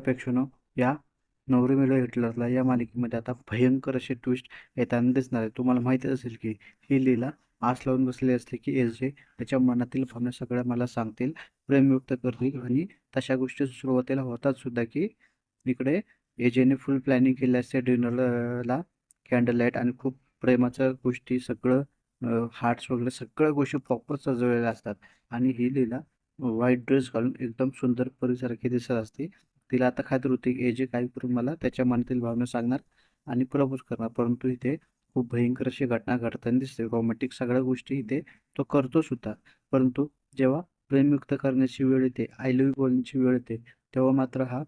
प्रेक्षनो या नवरी मिळो हिटलरला या मालिकेमध्ये आता भयंकर असे ट्विस्ट येताना दिसणार आहे. तुम्हाला माहितीच असेल की ही लीला आस लावून बसली असते की एस जे त्याच्या मनातील भावना सगळ्या मला सांगतील प्रेम व्यक्त करतील आणि तशा गोष्टी सुरुवातीला होतात सुद्धा की इकडे एजेने फुल प्लॅनिंग केली असते डिनरला कॅन्डल लाइट आणि खूप प्रेमाचं गोष्टी सगळं हार्ट्स वगैरे सगळ्या गोष्टी प्रॉपर सजवलेल्या असतात. आणि ही लीला व्हाईट ड्रेस घालून एकदम सुंदर परीसारखी दिसत असते. तिला आता खात्री होती की जे काय करून मला त्याच्या मनातील भावना सांगणार आणि प्रपोज करणार. परंतु इथे खूप भयंकर अशी घटना घडताना दिसते. रोमॅटिक सगळ्या गोष्टी इथे तो करतो सुद्धा. परंतु जेव्हा प्रेमयुक्त करण्याची वेळ येते आय लव्ह बोलण्याची वेळ येते तेव्हा मात्र हा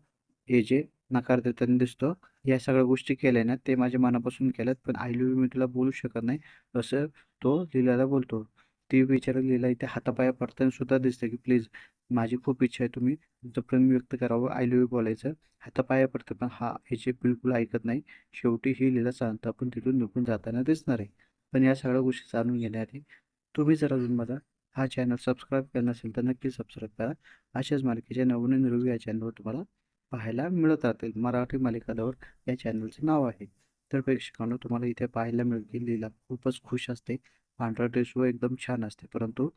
एजे नकार देताना दिसतो या सगळ्या गोष्टी केल्या ना ते माझ्या मनापासून केल्यात. पण आय लव्ह मी तुला बोलू शकत नाही असं तो लिलाला बोलतो. ते विचारात लिहिलं आहे इथे हातापाया पडताना सुद्धा दिसतं की प्लीज माझी खूप इच्छा आहे तुम्ही तुमचं प्रेम व्यक्त करावं आय लव्ह यू बोलायचं. हातापाया पडतं पण हा ह्याचे बिलकुल ऐकत नाही. शेवटी ही लिहिला चालतं पण तिथून निघून जाताना दिसणार आहे. पण या सगळ्या गोष्टी जाणून घेण्याआधी तुम्ही जर अजून माझा हा चॅनल सबस्क्राईब केला नसेल तर नक्की सबस्क्राईब करा. अशाच मालिकेच्या नवीन रिव्ह्यू या चॅनलवर तुम्हाला पाहायला मिळत राहतील. मराठी मालिकादावर या चॅनलचं नाव आहे. तर प्रेक्षकांना तुम्हाला इथे पाहायला मिळतील लिहिला लीला. खूपच खुश असते. पांढरा ड्रेस व एकदम छान असते. परंतु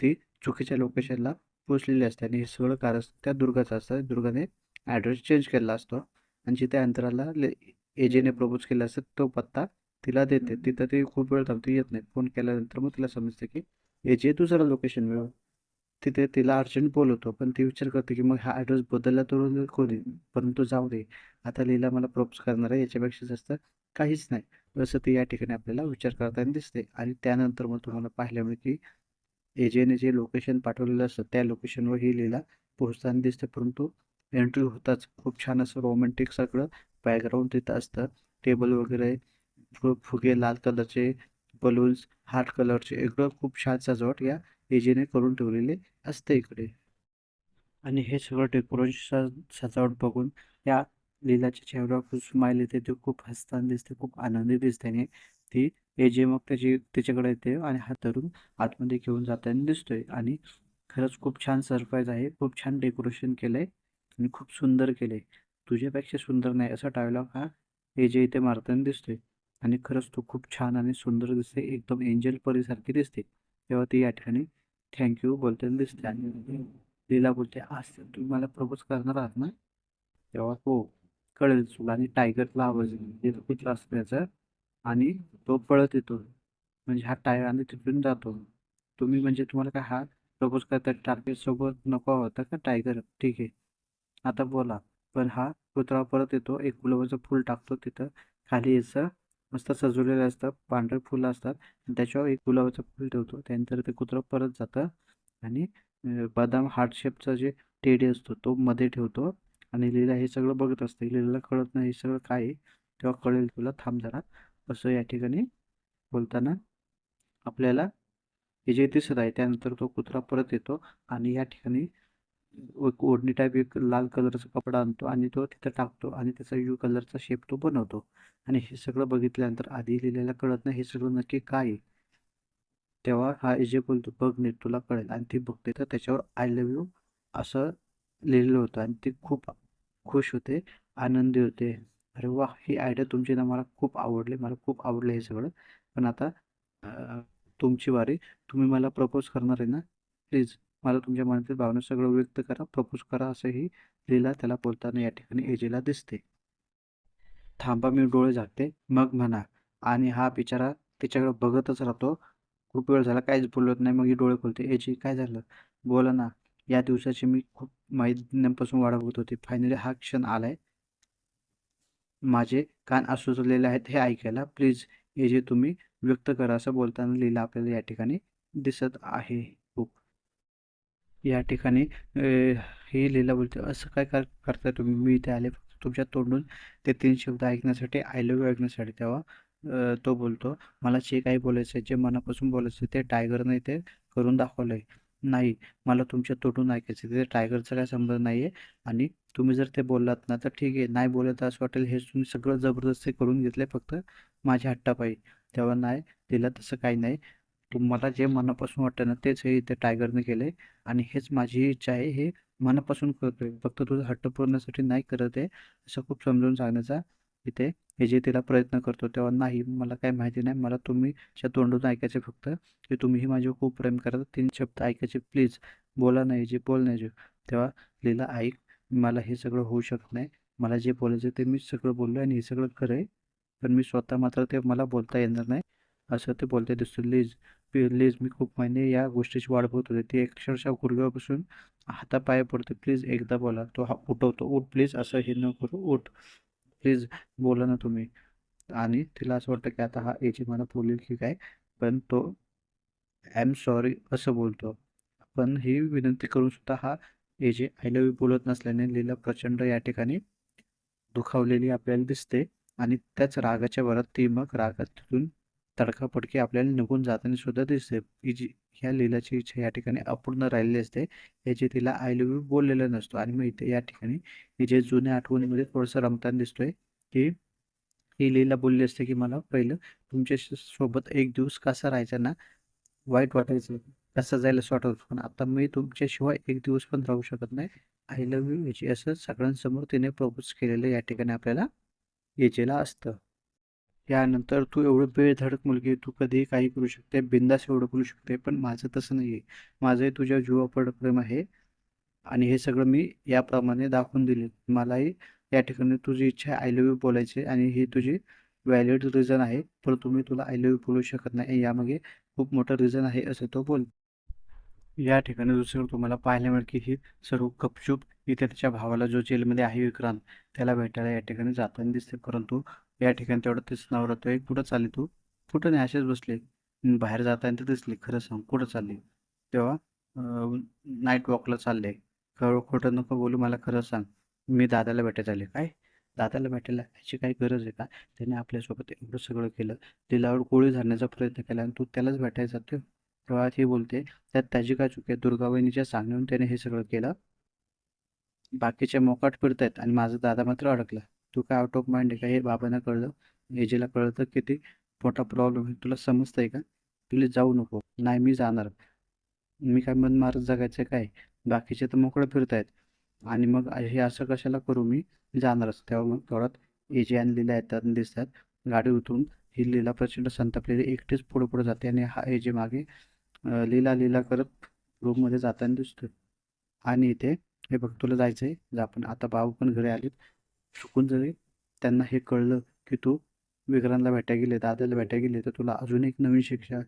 ती चुकीच्या लोकेशनला पोचलेली असते आणि हे सगळं कारण त्या दुर्गाचं असतं. दुर्गाने ॲड्रेस चेंज केला असतो आणि जिथे अंतराला ले एजेने प्रपोज केला असतं तो पत्ता तिला देते. तिथं ती खूप वेळ थांबते येत नाही. फोन केल्यानंतर मग तिला समजते की एजे दुसरं लोकेशन मिळव. तिथे तिला अर्जंट बोलवतो पण ती विचार करते की मग हा ॲड्रेस बदलला तर कोणी? परंतु जाऊ दे. आता लीला मला प्रपोज करणार आहे याच्यापेक्षा जास्त काहीच नाही. असं ते या ठिकाणी आपल्याला विचार करताना दिसते. आणि त्यानंतर मग तुम्हाला पाहायला मिळेल की एजेने जे लोकेशन पाठवलेलं असतं त्या लोकेशनवर ही लीला पोहोचताना दिसते. परंतु एंट्री होताच. खूप छान असं रोमॅन्टिक सगळं बॅकग्राऊंड तिथं असतं. टेबल वगैरे फु फुगे लाल कलरचे बलून्स हार्ट कलरचे एकदम खूप छान सजावट या एजेने करून ठेवलेले असते इकडे. आणि हे सगळं डेकोरेशन सजावट बघून या लीलाच्या चेहऱ्यावर खूप स्माईल येते ती खूप हसताना दिसते खूप आनंदी दिसते आणि ती एजे मग त्याची तिच्याकडे येते आणि हात धरून आतमध्ये घेऊन जाताना दिसतोय. आणि खरंच खूप छान सरप्राईज आहे खूप छान डेकोरेशन केलं आहे आणि खूप सुंदर केलं आहे तुझ्यापेक्षा सुंदर नाही असा डायलॉग हा एजे इथे मारताना दिसतोय. आणि खरंच तो खूप छान आणि सुंदर दिसते एकदम एंजल परीसारखी दिसते. तेव्हा ती या ठिकाणी थँक्यू बोलताना दिसते आणि लीला बोलते आज तुम्ही मला प्रपोज करणार आहात ना? तेव्हा हो. कळेल तुला आणि टायगरला आवाज येतो कुठला असतो त्याचं आणि तो पळत येतो. म्हणजे हा टायर आणि तिथून जातो. तुम्ही म्हणजे तुम्हाला काय हा प्रपोज करता टार्गेट सोबत नको होता का टायगर? ठीक आहे. आता बोला. पण हा कुत्रा परत येतो. एक गुलाबाचं फूल टाकतो तिथं. खाली याचं मस्त सजवलेलं असतं. पांढरे फुलं असतात. त्याच्यावर एक गुलाबाचं फूल ठेवतो. त्यानंतर ते कुत्रं परत जातं. आणि बदाम हार्ट शेपचा जे टेडी असतो तो मध्ये ठेवतो. आणि लीला हे सगळं बघत असते. लीलाला कळत नाही हे सगळं काय आहे तेव्हा कळेल तुला? थांब जरा. असं या ठिकाणी बोलताना आपल्याला हे जे दिसत आहे. त्यानंतर तो कुत्रा परत येतो आणि या ठिकाणी एक ओढणी टाईप एक लाल कलरचा कपडा आणतो आणि तो तिथं टाकतो आणि त्याचा यू कलरचा शेप तो बनवतो. आणि हे सगळं बघितल्यानंतर आधी लिहिलेला कळत नाही हे सगळं नक्की काय आहे? तेव्हा हा जे बोलतो बघ नीट तुला कळेल. आणि ती बघते तर त्याच्यावर आय लव्ह यू असं लिहिलेलं होतं आणि ती खूप खुश होते आनंदी होते. अरे वा ही आयडिया तुमची ना मला खूप आवडली. मला खूप आवडलं हे सगळं. पण आता तुमची वारी तुम्ही मला प्रपोज करणार आहे ना? प्लीज मला तुमच्या मनातील भावना सगळं व्यक्त करा. प्रपोज करा असंही लीला त्याला बोलताना या ठिकाणी एजेला दिसते. थांबा मी डोळे झाकते. मग म्हणा. आणि हा बिचारा तिच्याकडे बघतच राहतो. खूप वेळ झाला काहीच बोलत नाही. मग ही डोळे खोलते. एजी काय झालं? बोला ना. या दिवसाची मी खूप महिन्यांपासून वाढ बघत होती. फायनली हा क्षण आलाय. माझे कान आसुचलेले आहेत हे ऐकायला. प्लीज हे जे तुम्ही व्यक्त करा असं बोलताना लिहिलं आपल्याला या ठिकाणी दिसत आहे. खूप. या ठिकाणी हे लिहिला बोलते असं काय कर करताय तुम्ही? मी इथे आले फक्त तुमच्या तोंडून ते तीन शब्द ऐकण्यासाठी. आय लव्ह ऐकण्यासाठी तेव्हा तो बोलतो. मला जे काही बोलायचं आहे जे मनापासून बोलायचं ते टायगरने ते करून दाखवलं आहे नाही. मला तुमच्या तोटून ऐकायचं तिथे टायगरचा काय संबंध नाही आहे आणि तुम्ही जर ते बोललात ना तर ठीक आहे. नाही बोलत असं वाटेल हे तुम्ही सगळं जबरदस्ती करून घेतले फक्त माझ्या हट्टापायी. तेव्हा नाही तिला तसं काही नाही. तुम्हाला जे मनापासून वाटतं ना तेच हे इथे टायगरने केलंय. आणि हेच माझी इच्छा आहे हे मनापासून करतोय. फक्त तुझा हट्ट पुरवण्यासाठी नाही करत आहे. असं खूप समजून सांगण्याचा इथे. हे जे तिला प्रयत्न करतो तेव्हा नाही मला काही माहिती नाही. मला तुम्हीच्या तोंडून ऐकायचे फक्त की तुम्हीही माझ्यावर खूप प्रेम करता तीन शब्द ऐकायचे प्लीज. बोला नाही जे बोल नाही जे. तेव्हा लीला ऐक मला हे सगळं होऊ शकत नाही. मला जे बोलायचं ते मी सगळं बोललो आणि हे सगळं खरं पण मी स्वतः मात्र ते मला बोलता येणार नाही. असं ते बोलते दिसतो. लीज प्लीज मी खूप महिने या गोष्टीची वाट बघत होते. ती अक्षरशः गुडघ्यापासून हातापाय पडते. प्लीज एकदा बोला. तो हा उठवतो. उठ प्लीज. असं हे न करू. उठ. प्लीज बोला ना तुम्ही. आणि तिला असं वाटतं की आता हा याची मला बोलेल की काय पण तो आय एम सॉरी असं बोलतो. पण ही विनंती करून सुद्धा हा एजे आय लव्ह यू बोलत नसल्याने लीला प्रचंड या ठिकाणी दुखावलेली आपल्याला दिसते आणि त्याच रागाच्या वरात ती मग रागातून तिथून तडकाफडकी आपल्याला निघून जाताना सुद्धा दिसते ही जी ह्या लीलाची इच्छा या ठिकाणी अपूर्ण राहिलेली असते. याची तिला आय लव्ह यू बोललेलं नसतो. आणि मग इथे या ठिकाणी ही जे जुन्या आठवणीमध्ये थोडंसं रमताना दिसतोय की ही लीला बोलली असते की मला पहिलं तुमच्यासोबत एक दिवस कसा राहायचा ना वाईट वाटायचं कसं जायला वाटत होतं. पण आता मी तुमच्याशिवाय एक दिवस पण राहू शकत नाही. आय लव्ह यू याची असं सगळ्यांसमोर तिने प्रपोज केलेलं या ठिकाणी आपल्याला याचेला असतं. यानंतर तू एवढं बेधडक मुलगी तू कधीही काही करू शकते बिंदास एवढं बोलू शकते पण माझं तसं नाही आहे माझंही तुझ्या जीवापड प्रेम आहे आणि हे सगळं मी याप्रमाणे दाखवून दिले. मलाही या ठिकाणी तुझी इच्छा आय लव्ह यू बोलायची आणि ही तुझी व्हॅलिड रिझन आहे परंतु मी तुला आय लव्ह यू बोलू शकत नाही. यामागे खूप मोठं रिझन आहे असं तो बोल. या ठिकाणी दुसरं तुम्हाला पाहायला मिळेल की ही सर्व गपचूप इथे त्याच्या भावाला जो जेलमध्ये आहे विक्रांत त्याला भेटायला या ठिकाणी जाताना दिसते. परंतु या ठिकाणी तेवढं तेच नाव राहतोय कुठं चालली तू? कुठं नाही? असेच बसले. बाहेर जाताना तर दिसले. खरं सांग कुठं चालली? तेव्हा नाईट वॉकला चालले. खरं खोटं नको बोलू मला खरं सांग. मी दादाला भेटायला आले. काय? दादाला भेटायला याची काही गरज आहे का? त्याने आपल्यासोबत एवढं सगळं केलं. तिलावर गोळी झाडण्याचा प्रयत्न केला आणि तू त्यालाच भेटायला जातो तेव्हा ती बोलते. त्यात त्याची काय चूक आहे? दुर्गावहिनीच्या सांगण्यावरून त्याने हे सगळं केलं. बाकीचे मोकाट फिरतायत आणि माझा दादा मात्र अडकला. तू काय आउट ऑफ माइंड आहे का? हे बाबांना कळलं. एजेला कळलं तर किती मोठा प्रॉब्लेम आहे. तुला समजतंय का? प्लीज जाऊ नको. नाही मी जाणार. मी काय मन मारत जगायचं काय? बाकीचे तर मोकळं फिरतायत. आणि मग हे असं कशाला करू मी? जाणारच. तेव्हा मग थोड्यात एजे आणि लिला येतात दिसतात. गाडी उतरून ही लीला प्रचंड संतापलेली एकटीच पुढे पुढे जाते आणि हा एजे मागे लीला लीला करत रूममध्ये जाताना दिसतोय. आणि इथे हे बघ तुला जायचं आहे जा आपण आता बाबू पण घरी आलेत चुकून जरी त्यांना हे कळलं की तू विक्रांतला भेटायला गेले दादाला भेटायला गेले तर तुला अजून एक नवीन शिक्षा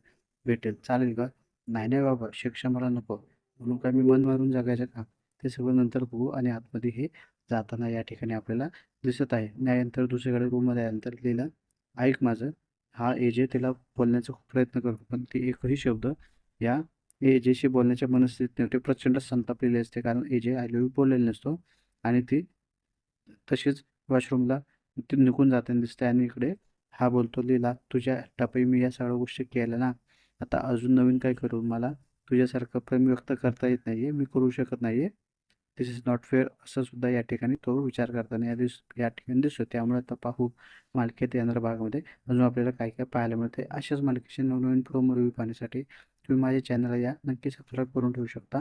भेटेल. चालेल का? नाही नाही बाबा शिक्षा मला नको. म्हणून काय मी मन मारून जगायचं का? ते सगळं नंतर बघू आणि आतमध्ये हे जाताना या ठिकाणी आपल्याला दिसत आहे. त्यानंतर दुसरीकडे रूममध्ये आल्यानंतर लिहिलं ऐक माझं हा एजे तिला बोलण्याचा खूप प्रयत्न करतो पण ती एकही शब्द या. एजेशी बोलण्याच्या मनस्थितीने ते प्रचंड संतापलेली असते. कारण एजे आय लव्ह बोललेला नसतो. आणि ती तशीच वॉशरूमला ती निघून जाताना दिसते आणि इकडे हा बोलतो लिला तुझ्या टपाई मी या सगळ्या गोष्टी केल्या ना. आता अजून नवीन काय करू? मला तुझ्यासारखं प्रेम व्यक्त करता येत नाही आहे मी करू शकत नाही आहे दिस इज नॉट फेअर असं सुद्धा या ठिकाणी तो विचार करताना या दिस या ठिकाणी दिसतो. त्यामुळे आता पाहू मालिकेत येणाऱ्या भागामध्ये अजून आपल्याला काय काय पाहायला मिळते अशाच मालिकेचे नवनवीन प्रोमो रिव्ह्यू पाहण्यासाठी तुम्ही माझ्या चॅनलला या. नक्की सबस्क्राईब करून ठेवू शकता.